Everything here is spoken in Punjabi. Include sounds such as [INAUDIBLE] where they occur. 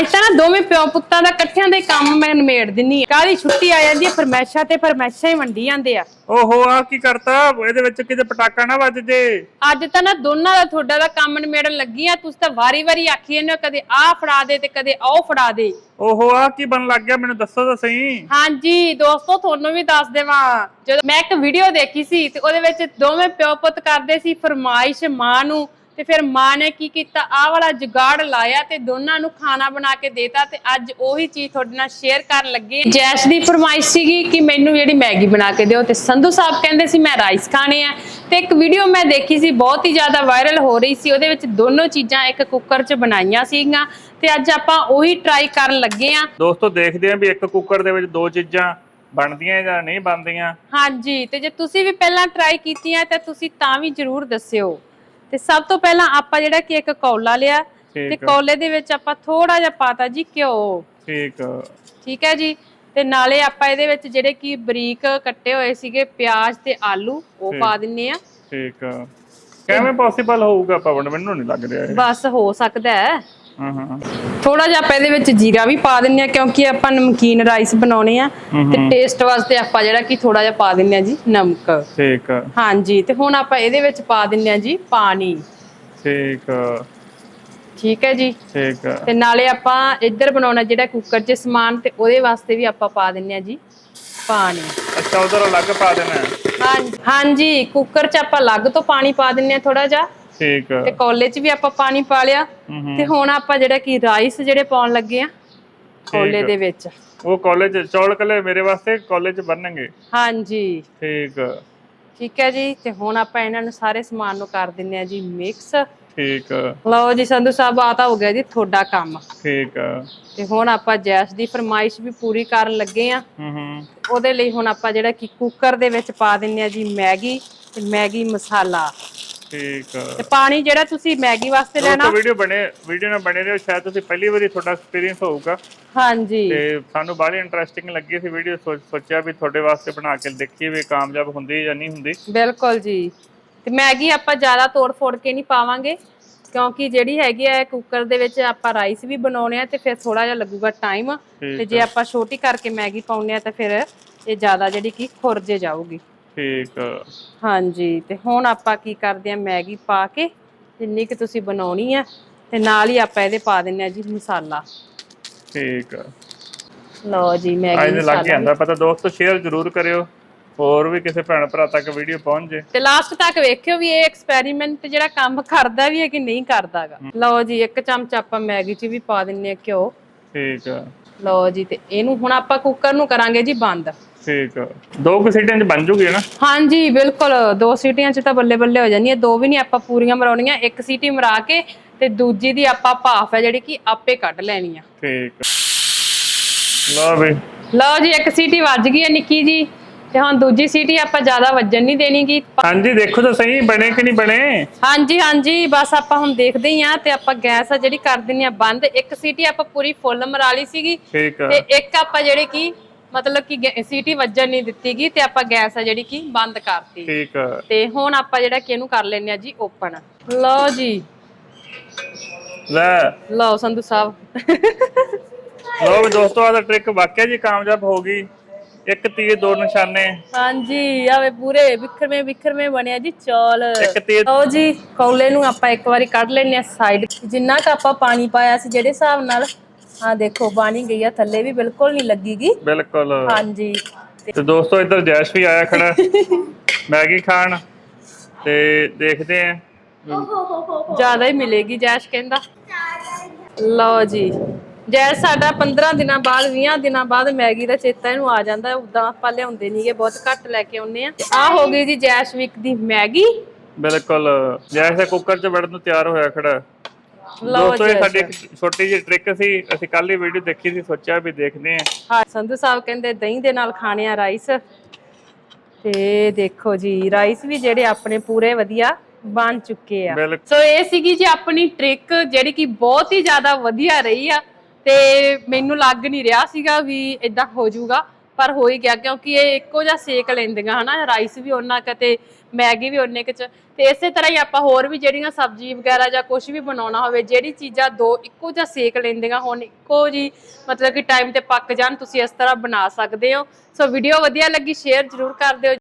ਅੱਜ ਤਾਂ ਨਾ ਦੋਵੇਂ ਪਿਓ ਪੁੱਤਾਂ ਦਾ ਇਕੱਠਿਆਂ ਦੇ ਕੰਮ ਮੈਂ ਨਿਮੇੜ ਦਿੰਨੀ ਆ। ਕਾਹਦੀ ਛੁੱਟੀ ਆ ਜਾਂਦੀ ਆ ਫਰਮੈਸ਼ਾਂ ਤੇ ਫਰਮੈਸ਼ਾਂ ਹੀ ਵੰਡੀ ਜਾਂਦੇ ਆ। ਓਹੋ ਆ ਕੀ ਕਰਤਾ? ਇਹਦੇ ਵਿੱਚ ਕਿਤੇ ਪਟਾਕਾ ਨਾ ਵੱਜ ਜੇ। ਅੱਜ ਤਾਂ ਨਾ ਦੋਨਾਂ ਦਾ ਤੁਹਾਡਾ ਦਾ ਕੰਮ ਨਿਮੇੜਨ ਲੱਗੀ ਆ ਤੁਸੀਂ ਤਾਂ ਵਾਰੀ-ਵਾਰੀ ਆਖੀ ਜਾਂਦੇ ਹੋ ਕਦੇ ਆਹ ਫੜਾ ਦੇ ਤੇ ਕਦੇ ਉਹ ਫੜਾ ਦੇ। ਓਹੋ ਆ ਕੀ ਬਣ ਲੱਗ ਗਿਆ? ਮੈਨੂੰ ਦੱਸੋ ਤਾਂ ਸਹੀ। ਹਾਂਜੀ ਦੋਸਤੋ ਤੁਹਾਨੂੰ ਵੀ ਦੱਸ ਦੇਵਾਂ। ਜਦੋਂ ਮੈਂ ਇੱਕ ਵੀਡੀਓ ਦੇਖੀ ਸੀ ਤੇ ਉਹਦੇ ਵਿੱਚ ਦੋਵੇਂ ਪਿਓ ਪੁੱਤ ਕਰਦੇ ਸੀ ਫਰਮਾਇਸ਼ ਮਾਂ ਨੂੰ। ਤੇ ਫਿਰ ਮਾਂ ਨੇ ਕੀ ਕੀਤਾ? ਆਹ ਵਾਲਾ ਜੁਗਾੜ ਲਾਇਆ ਤੇ ਦੋਨਾਂ ਨੂੰ ਖਾਣਾ ਬਣਾ ਕੇ ਦੇਤਾ ਤੇ ਅੱਜ ਉਹੀ ਚੀਜ਼ ਤੁਹਾਡੇ ਨਾਲ ਸ਼ੇਅਰ ਕਰਨ ਲੱਗੇ ਜੈਸ਼ ਦੀ ਫਰਮਾਇਸ਼ ਸੀਗੀ ਕਿ ਮੈਨੂੰ ਜਿਹੜੀ ਮੈਗੀ ਬਣਾ ਕੇ ਦਿਓ ਤੇ ਸੰਧੂ ਸਾਹਿਬ ਕਹਿੰਦੇ ਸੀ ਮੈਂ ਰਾਈਸ ਖਾਣੇ ਆ। ਤੇ ਇੱਕ ਵੀਡੀਓ ਮੈਂ ਦੇਖੀ ਸੀ ਬਹੁਤ ਹੀ ਜ਼ਿਆਦਾ ਵਾਇਰਲ ਹੋ ਰਹੀ ਸੀ। ਉਹਦੇ ਵਿੱਚ ਦੋਨੋਂ ਚੀਜ਼ਾਂ ਇੱਕ ਕੁੱਕਰ 'ਚ ਬਣਾਈਆਂ ਸੀਗੀਆਂ ਤੇ ਅੱਜ ਆਪਾਂ ਉਹੀ ਟਰਾਈ ਕਰਨ ਲੱਗੇ ਆ ਦੋਸਤੋ ਦੇਖਦੇ ਆਂ ਵੀ ਇੱਕ ਕੁੱਕਰ ਦੇ ਵਿੱਚ ਦੋ ਚੀਜ਼ਾਂ ਬਣਦੀਆਂ ਜਾਂ ਨਹੀਂ ਬਣਦੀਆਂ। ਹਾਂਜੀ ਤੇ ਜੇ ਤੁਸੀਂ ਵੀ ਪਹਿਲਾਂ ਟਰਾਈ ਕੀਤੀਆਂ ਤਾਂ ਤੁਸੀਂ ਤਾਂ ਵੀ ਜਰੂਰ ਦੱਸਿਓ। ਤੇ ਸਭ ਤੋਂ ਪਹਿਲਾਂ ਆਪਾਂ ਜਿਹੜਾ ਕਿ ਇੱਕ ਕੌਲਾ ਲਿਆ ਤੇ। ਕੌਲੇ ਦੇ ਵਿੱਚ ਆਪਾਂ ਥੋੜਾ ਜਿਹਾ ਪਾਤਾ ਜੀ ਘਿਓ ਠੀਕ ਆ, ਠੀਕ ਹੈ ਜੀ ਤੇ ਨਾਲੇ ਆਪਾਂ ਇਹਦੇ ਵਿੱਚ ਜਿਹੜੇ ਕਿ ਬਰੀਕ ਕੱਟੇ ਹੋਏ ਸੀਗੇ ਪਿਆਜ਼ ਤੇ ਆਲੂ ਉਹ। ਪਾ ਦਿੰਨੇ ਆ ਠੀਕ। ਕਿਵੇਂ ਪੋਸੀਬਲ ਹੋਊਗਾ ਪਵਨ ਮੈਨੂੰ ਨਹੀਂ ਲੱਗ ਰਿਹਾ ਇਹ ਬਸ ਹੋ ਸਕਦਾ ਹਾਂ ਥੋੜਾ ਜਿਹਾ ਆਪਾਂ ਇਹਦੇ ਵਿੱਚ ਜੀਰਾ ਵੀ ਪਾ ਦਿੰਨੇ ਆ ਕਿਉਂਕਿ ਆਪਾਂ ਨਮਕੀਨ ਰਾਈਸ ਬਣਾਉਣੇ ਆ ਤੇ ਟੇਸਟ ਵਾਸਤੇ ਆਪਾਂ ਜਿਹੜਾ ਕਿ ਥੋੜਾ ਜਿਹਾ ਪਾ ਦਿੰਨੇ ਆ ਜੀ ਨਮਕ। ਠੀਕ ਆ, ਹਾਂਜੀ ਤੇ ਹੁਣ ਆਪਾਂ ਇਹਦੇ ਵਿੱਚ ਪਾ ਦਿੰਨੇ ਆ ਜੀ ਪਾਣੀ। ਠੀਕ ਠੀਕ ਹੈ ਜੀ। ਠੀਕ ਆ। ਤੇ ਨਾਲੇ ਆਪਾਂ ਇੱਧਰ ਬਣਾਉਣਾ ਜਿਹੜਾ ਕੁੱਕਰ 'ਚ ਸਮਾਨ ਤੇ ਉਹਦੇ ਵਾਸਤੇ ਵੀ ਆਪਾਂ ਪਾ ਦਿੰਨੇ ਆ ਜੀ ਪਾਣੀ। ਅੱਛਾ ਉਧਰ ਅਲੱਗ ਪਾ ਦੇਣਾ। ਹਾਂਜੀ ਹਾਂਜੀ ਕੁੱਕਰ 'ਚ ਆਪਾਂ ਅਲੱਗ ਤੋਂ ਪਾਣੀ ਪਾ ਦਿੰਨੇ ਆ ਥੋੜਾ ਜਿਹਾ। ਠੀਕ ਆ। ਤੇ ਕੋਲੇ 'ਚ ਵੀ ਆਪਾਂ ਪਾਣੀ ਪਾ ਲਿਆ। ਤੇ ਹੁਣ ਆਪਾਂ ਜਿਹੜਾ ਕਿ ਰਾਈਸ ਜਿਹੜੇ ਪਾਉਣ ਲੱਗੇ ਆ ਕੋਲੇ। ਦੇ ਵਿੱਚ। ਉਹ ਕਾਲਜ ਚੌਲ ਕੱਲੇ ਮੇਰੇ ਵਾਸਤੇ ਕਾਲਜ ਬਣਨਗੇ। ਹਾਂਜੀ। ਠੀਕ ਆ, ਠੀਕ ਹੈ ਜੀ ਤੇ ਹੁਣ ਆਪਾਂ ਇਹਨਾਂ ਨੂੰ ਸਾਰੇ ਸਮਾਨ ਨੂੰ ਕਰ ਦਿੰਨੇ ਆ ਜੀ ਮਿਕਸ ਠੀਕ ਆ, ਲਓ ਜੀ ਸੰਧੂ ਸਾਹਿਬ ਆ ਤਾਂ ਹੋ ਗਿਆ ਜੀ ਤੁਹਾਡਾ ਕੰਮ। ਠੀਕ ਆ। ਤੇ ਹੁਣ ਆਪਾਂ ਜੈਸ ਦੀ ਫਰਮਾਇਸ਼ ਵੀ ਪੂਰੀ ਕਰਨ ਲੱਗੇ ਆ ਹਮ ਉਹਦੇ ਲਈ ਹੁਣ ਆਪਾਂ ਜਿਹੜਾ ਕਿ ਕੁੱਕਰ ਦੇ ਵਿੱਚ ਪਾ ਦਿੰਨੇ ਆ ਜੀ ਮੈਗੀ ਤੇ ਮੈਗੀ ਮਸਾਲਾ। ਠੀਕ ਆ। ਤੇ ਪਾਣੀ ਜਿਹੜਾ ਤੁਸੀਂ ਮੈਗੀ ਵਾਸਤੇ ਲੈਣਾ। ਵੀਡੀਓ ਬਣੇ ਵੀਡੀਓ ਨਾਲ ਬਣੇ ਰਹੋ ਸ਼ਾਇਦ ਤੁਸੀਂ ਪਹਿਲੀ ਵਾਰੀ ਤੁਹਾਡਾ ਐਕਸਪੀਰੀਅੰਸ ਹੋਊਗਾ। ਹਾਂਜੀ। ਤੇ ਸਾਨੂੰ ਬੜੀ ਇੰਟਰਸਟਿੰਗ ਲੱਗੀ ਸੀ ਵੀਡੀਓ ਸੋਚਿਆ ਵੀ ਤੁਹਾਡੇ ਵਾਸਤੇ ਬਣਾ ਕੇ ਦੇਖੀਏ ਵੀ ਕਾਮਯਾਬ ਹੁੰਦੀ ਜਾਂ ਨਹੀਂ ਹੁੰਦੀ। ਬਿਲਕੁਲ ਜੀ। ਤੇ ਮੈਗੀ ਆਪਾਂ ਜ਼ਿਆਦਾ ਤੋੜ ਫੋੜ ਕੇ ਨਹੀਂ ਪਾਵਾਂਗੇ ਕਿਉਂਕਿ ਜਿਹੜੀ ਹੈਗੀ ਆ ਕੁੱਕਰ ਦੇ ਵਿੱਚ ਆਪਾਂ ਰਾਈਸ ਵੀ ਬਣਾਉਣੇ ਆ ਤੇ ਫਿਰ ਥੋੜਾ ਜਿਹਾ ਲੱਗੂਗਾ ਟਾਈਮ ਤੇ ਜੇ ਆਪਾਂ ਛੋਟੀ ਕਰਕੇ ਮੈਗੀ ਪਾਉਨੇ ਆ ਤਾਂ ਫਿਰ ਇਹ ਜ਼ਿਆਦਾ ਜਿਹੜੀ ਕਿ ਖੁਰਜੇ ਜਾਊਗੀ। ਠੀਕ। ਹਾਂਜੀ ਤੇ ਹੁਣ ਆਪਾਂ ਕੀ ਕਰਦੇ ਆ ਮੈਗੀ ਪਾ ਕੇ ਜਿੰਨੀ ਕਿ ਤੁਸੀਂ ਬਣਾਉਣੀ ਆ ਤੇ ਨਾਲ ਹੀ ਆਪਾਂ ਇਹਦੇ ਪਾ ਦਿੰਨੇ ਆ ਜੀ ਮਸਾਲਾ। ਠੀਕ। ਲਓ ਜੀ ਮੈਗੀ ਅੱਜ ਲੱਗ ਜਾਂਦਾ ਪਤਾ ਦੋਸਤੋ ਸ਼ੇਅਰ ਜ਼ਰੂਰ ਕਰਿਓ ਹੋਰ ਵੀ ਕਿਸੇ ਭੈਣ ਭਰਾ ਤੱਕ ਵੀਡੀਓ ਪਹੁੰਚ ਜੇ। ਤੇ ਲਾਸਟ ਤੱਕ ਵੇਖਿਓ ਵੀ ਇਹ ਐਕਸਪੈਰੀਮੈਂਟ ਜਿਹੜਾ ਕੰਮ ਕਰਦਾ ਵੀ ਹੈ ਕਿ ਨਹੀਂ ਕਰਦਾਗਾ। ਲਓ ਜੀ ਇੱਕ ਚਮਚ ਆਪਾਂ ਮੈਗੀ 'ਚ ਵੀ ਪਾ ਦਿੰਨੇ ਆ ਘਿਓ। ਠੀਕ। ਆ ਲਓ ਜੀ ਤੇ ਇਹਨੂੰ ਹੁਣ ਆਪਾਂ ਕੁੱਕਰ ਨੂੰ ਕਰਾਂਗੇ ਜੀ ਬੰਦ। ਠੀਕ ਆ। ਦੋ ਕੁ ਸੀਟਾਂ 'ਚ ਬਣ ਜੂਗੀ ਨਾ? ਹਾਂਜੀ ਬਿਲਕੁਲ। ਦੋ ਸੀਟੀਆਂ 'ਚ ਤਾਂ ਬੱਲੇ ਬੱਲੇ ਹੋ ਜਾਂਦੀਆਂ ਦੋ ਵੀ ਨਹੀਂ ਆਪਾਂ ਪੂਰੀਆਂ ਮਰਾਉਣੀਆਂ। ਇੱਕ ਸੀਟੀ ਮਰਾ ਕੇ ਤੇ ਦੂਜੀ ਦੀ ਆਪਾਂ ਭਾਫ ਹੈ ਜਿਹੜੀ ਕਿ ਆਪੇ ਕੱਢ ਲੈਣੀ ਆ। ਠੀਕ ਆ। ਲਓ ਵੀ। ਲਓ ਜੀ ਇੱਕ ਸੀਟੀ ਵੱਜ ਗਈ ਹੈ ਨਿੱਕੀ ਜੀ। ਤੇ ਹੁਣ ਦੂਜੀ ਸੀਟੀ ਆਪਾਂ ਜ਼ਿਆਦਾ ਵੱਜਣ ਨਹੀਂ ਦੇਣੀਗੀ। ਹਾਂਜੀ ਦੇਖੋ ਤਾਂ ਸਹੀ ਬਣੇ ਕਿ ਨਹੀਂ ਬਣੇ? ਹਾਂਜੀ ਹਾਂਜੀ ਬਸ ਆਪਾਂ ਹੁਣ ਦੇਖਦੇ ਹੀ ਆ ਤੇ ਆਪਾਂ ਗੈਸ ਆ ਜਿਹੜੀ ਕਰ ਦਿੰਨੀ ਆ ਬੰਦ। ਇੱਕ ਸੀਟੀ ਆਪਾਂ ਪੂਰੀ ਫੁੱਲ ਮਰਾ ਲਈ ਸੀਗੀ। ਠੀਕ ਆ। ਤੇ ਇੱਕ ਆਪਾਂ ਜਿਹੜੇ ਕੀ ਮਤਲਬ ਕਿ ਸੀਟੀ ਵੱਜਣ ਨਹੀਂ ਦਿੱਤੀਗੀ ਤੇ ਆਪਾਂ ਗੈਸ ਆ ਜਿਹੜੀ ਕੀ ਬੰਦ ਕਰਤੀ। ਠੀਕ ਆ। ਤੇ ਹੁਣ ਆਪਾਂ ਜਿਹੜਾ ਕਿ ਇਹਨੂੰ ਕਰ ਲੈਨੇ ਆ ਜੀ ਓਪਨ। ਲਓ ਜੀ। ਲੈ। ਲਓ ਸੰਧੂ ਸਾਹਿਬ। ਲਓ ਵੀ ਦੋਸਤੋ ਆਹ ਟ੍ਰਿਕ ਵਾਕਿਆ ਜੀ ਕਾਮਯਾਬ ਹੋ ਗਈ। ਇੱਕ ਤੀਰ ਦੋ ਨਿਸ਼ਾਨੇ। ਹਾਂਜੀ ਆਵੇ ਪੂਰੇ ਵਿਖਰਵੇਂ ਵਿਖਰਵੇਂ ਬਣਿਆ ਜੀ ਚੌਲ। ਇੱਕ ਤੀਰ। ਲਓ ਜੀ ਕੌਲੇ ਨੂੰ ਆਪਾਂ ਇੱਕ ਵਾਰੀ ਕੱਢ ਲੈਨੇ ਆ ਸਾਈਡ ਜਿੰਨਾ ਕ ਆਪਾਂ ਪਾਣੀ ਪਾਇਆ ਸੀ ਜਿਹੜੇ ਹਿਸਾਬ ਨਾਲ ਆ ਦੇਖੋ ਬਾਣੀ ਗਈ ਆ ਥੱਲੇ ਵੀ ਬਿਲਕੁਲ ਨਹੀਂ ਲੱਗੀਗੀ। ਬਿਲਕੁਲ। ਹਾਂਜੀ। ਤੇ ਦੋਸਤੋ ਇੱਧਰ ਜੈਸ਼ ਵੀ ਆਇਆ ਖੜਾ। [LAUGHS] ਮੈਗੀ ਖਾਣ। ਤੇ ਦੇਖਦੇ ਆਂ। ਜ਼ਿਆਦਾ ਹੀ ਮਿਲੇਗੀ ਜੈਸ਼ ਕਹਿੰਦਾ। ਲਓ ਜੀ। ਜੈਸ਼ ਸਾਡਾ 15 ਦਿਨਾਂ ਬਾਅਦ 20 ਦਿਨਾਂ ਬਾਅਦ ਮੈਗੀ ਦਾ ਚੇਤਾ ਇਹਨੂੰ ਆ ਜਾਂਦਾ। ਉਦਾਂ ਆਪਾਂ ਲਿਆਉਂਦੇ ਨਹੀਂਗੇ ਬਹੁਤ ਘੱਟ ਲੈ ਕੇ ਆਉਂਦੇ ਆ। ਆ ਹੋ ਗਈ ਜੀ ਜੈਸ਼ ਵੀਕ ਦੀ ਮੈਗੀ। ਬਿਲਕੁਲ। ਜੈਸ਼ ਦਾ ਕੁੱਕਰ 'ਚ ਵੜਨ ਨੂੰ ਤਿਆਰ ਹੋਇਆ ਖੜਾ। ਲਓ ਦੋਸਤੋ ਇਹ। ਸਾਡੀ ਇੱਕ ਛੋਟੀ ਜਿਹੀ ਟ੍ਰਿਕ ਸੀ ਅਸੀਂ ਕੱਲ ਹੀ ਵੀਡੀਓ ਦੇਖੀ ਸੀ ਸੋਚਿਆ ਵੀ ਦੇਖਦੇ ਆਂ ਹਾਂ ਸੰਧੂ ਸਾਹਿਬ ਕਹਿੰਦੇ ਦਹੀਂ ਦੇ ਨਾਲ ਖਾਣੇ ਆ ਰਾਈਸ ਤੇ ਦੇਖੋ ਜੀ ਰਾਈਸ ਵੀ ਜਿਹੜੇ ਆਪਣੇ ਪੂਰੇ ਵਧੀਆ ਬਣ ਚੁੱਕੇ ਆ। ਬਿਲਕੁਲ। ਸੋ ਇਹ ਸੀਗੀ ਜੀ ਆਪਣੀ ਟ੍ਰਿਕ ਜਿਹੜੀ ਕਿ ਬਹੁਤ ਹੀ ਜ਼ਿਆਦਾ ਵਧੀਆ ਰਹੀ ਆ। ਤੇ ਮੈਨੂੰ ਲੱਗ ਨਹੀਂ ਰਿਹਾ ਸੀਗਾ ਵੀ ਇਦਾਂ ਹੋ ਜਾਊਗਾ। ਪਰ ਹੋ ਹੀ ਗਿਆ ਕਿਉਂਕਿ ਇਹ ਇੱਕੋ ਜਿਹਾ ਸੇਕ ਲੈਂਦੀਆਂ ਹਨਾ, ਰਾਈਸ ਵੀ ਉਹਨਾਂ ਕੁ ਤੇ ਮੈਗੀ ਵੀ ਉਹਨੇ ਕੁ ਚ। ਤੇ ਇਸੇ ਤਰ੍ਹਾਂ ਹੀ ਆਪਾਂ ਹੋਰ ਵੀ ਜਿਹੜੀਆਂ ਸਬਜ਼ੀ ਵਗੈਰਾ ਜਾਂ ਕੁਝ ਵੀ ਬਣਾਉਣਾ ਹੋਵੇ, ਜਿਹੜੀ ਚੀਜ਼ਾਂ ਦੋ ਇੱਕੋ ਜਿਹਾ ਸੇਕ ਲੈਂਦੀਆਂ ਹੁਣ, ਇੱਕੋ ਜੀ ਮਤਲਬ ਕਿ ਟਾਈਮ ਤੇ ਪੱਕ ਜਾਣ, ਤੁਸੀਂ ਇਸ ਤਰ੍ਹਾਂ ਬਣਾ ਸਕਦੇ ਹੋ। ਸੋ ਵੀਡੀਓ ਵਧੀਆ ਲੱਗੀ ਸ਼ੇਅਰ ਜ਼ਰੂਰ ਕਰ ਦਿਓ।